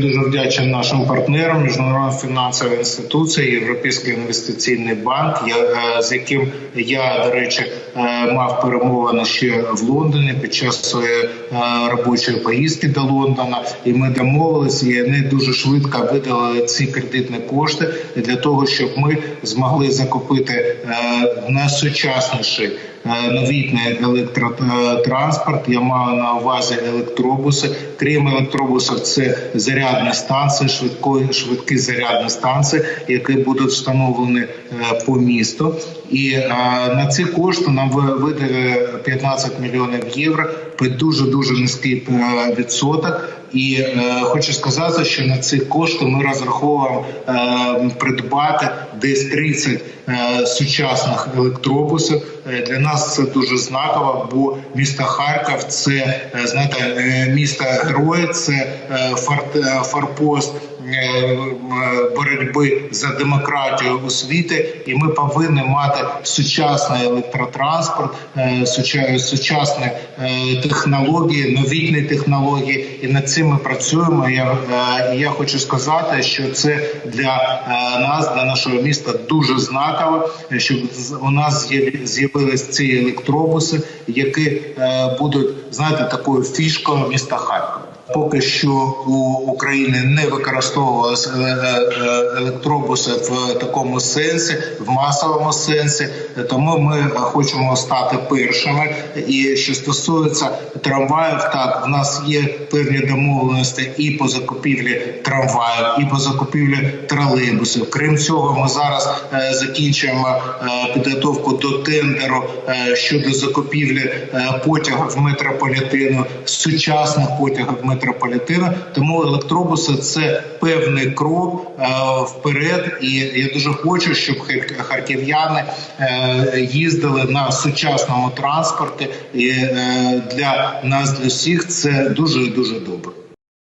Дуже вдячний нашим партнерам, міжнародна фінансова інституція, Європейський інвестиційний банк, я, е, з яким я до речі е, мав перемовини ще в Лондоні під час своєї е, робочої поїздки до Лондона, і ми домовилися. і вони дуже швидко видали ці кредитні кошти для того, щоб ми змогли закупити найсучасніший новітний електротранспорт. Я маю на увазі електробуси. Крім електробусів, це зарядні станції, швидкої швидкі зарядні станції, які будуть встановлені е, по місту. І е, на ці кошти нам видали 15 мільйонів євро дуже дуже низький відсоток. І е, хочу сказати, що на ці кошти ми розраховуємо е, придбати десь 30 е, сучасних електробусів. Е, для нас це дуже знаково, бо місто Харків це е, знаєте, е, місто герой, це е, форт, е, форпост. Е, боротьби за демократію освіти, і ми повинні мати сучасний електротранспорт, е, сучасні технології, новітні технології, і над цим ми працюємо. Я я хочу сказати, що це для нас, для нашого міста, дуже знаково, щоб у нас з'явились ці електробуси, які будуть знаєте такою фішкою міста Харкова. Поки що у України не використовувалися е, е, електробуси в такому сенсі, в масовому сенсі. Тому ми хочемо стати першими. І що стосується трамваїв, так в нас є певні домовленості і по закупівлі трамваїв, і по закупівлі тролейбусів. Крім цього, ми зараз е, закінчуємо підготовку до тендеру щодо закупівлі потягів метрополітену, сучасних потягів метрополітену метрополітена. Тому електробуси це певний крок е, вперед. І я дуже хочу, щоб харків'яни е, їздили на сучасному транспорті. І е, для нас для всіх це дуже дуже добре.